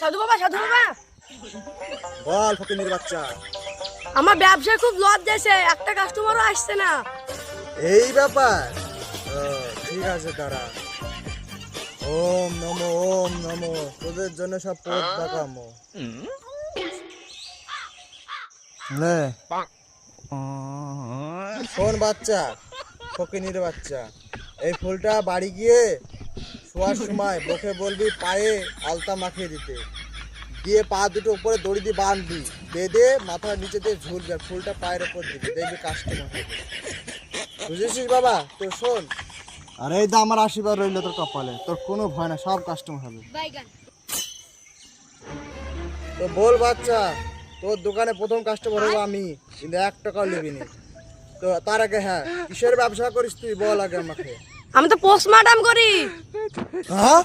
সাধু বাবা সাধু বাবা। বল ফকিনির বাচ্চা। আমার ব্যবসায় খুব লস যাচ্ছে একটা কাস্টমারও আসছে না। এই ব্যাপার? ঠিক আছে দাঁড়া। ওম নমো ওম নমো। তোদের জন্য সব পথ দেখামো নে। শোন বাচ্চা ফকিনির বাচ্চা। এই ফুলটা বাড়ি গিয়ে শোয়ার সময় বকে বলবি পায়ে আলতা মাখিয়ে দিতে। দিয়ে পা দুটো উপরে দড়ি দিয়ে বাঁধবি। বেঁধে মাথার নিচে দিয়ে ঝুলবে ফুলটা পায়ের উপর দিবি। দেখবি কাস্টমার বুঝেছিস বাবা? তো শোন। আর এই তো আমার আশীর্বাদ রইল তোর কপালে। তোর কোনো ভয় না সব কাস্টমার হবে। তো বল বাচ্চা তোর দোকানে প্রথম কাস্টমার হব আমি। কিন্তু এক টাকাও নিবি নি তো তার আগে হ্যাঁ কিসের ব্যবসা করিস তুই? বল আগে আমাকে। আমি তো পোস্টমার্টাম করি। হ্যাঁ?